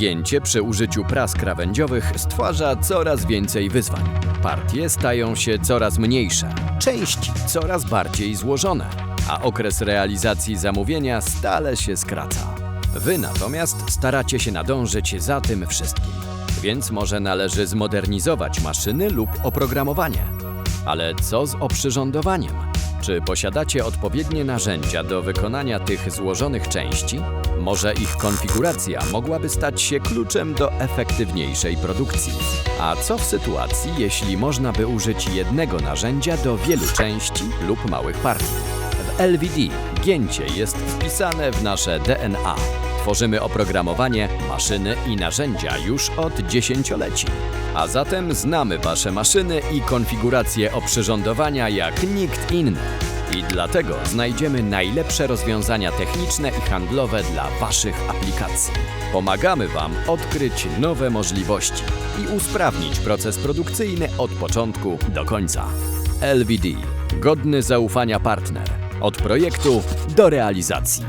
Gięcie przy użyciu pras krawędziowych stwarza coraz więcej wyzwań. Partie stają się coraz mniejsze, części coraz bardziej złożone, a okres realizacji zamówienia stale się skraca. Wy natomiast staracie się nadążyć za tym wszystkim, więc może należy zmodernizować maszyny lub oprogramowanie. Ale co z oprzyrządowaniem? Czy posiadacie odpowiednie narzędzia do wykonania tych złożonych części? Może ich konfiguracja mogłaby stać się kluczem do efektywniejszej produkcji. A co w sytuacji, jeśli można by użyć jednego narzędzia do wielu części lub małych partii? W LVD gięcie jest wpisane w nasze DNA. Tworzymy oprogramowanie, maszyny i narzędzia już od dziesięcioleci. A zatem znamy Wasze maszyny i konfiguracje oprzyrządowania jak nikt inny. I dlatego znajdziemy najlepsze rozwiązania techniczne i handlowe dla Waszych aplikacji. Pomagamy Wam odkryć nowe możliwości i usprawnić proces produkcyjny od początku do końca. LVD. Godny zaufania partner. Od projektu do realizacji.